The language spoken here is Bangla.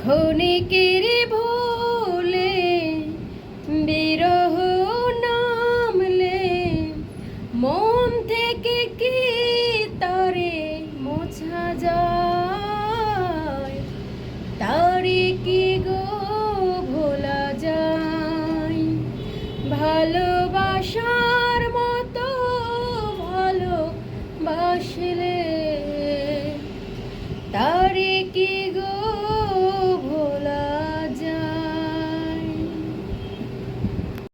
ক্ষণিকের ভুলে বিরহ নামলে মন থেকে কি তারে মোছা যায়? তারে কি গো ভোলা যায়? ভালোবাসার মতো ভালোবাসলে তারে কি গো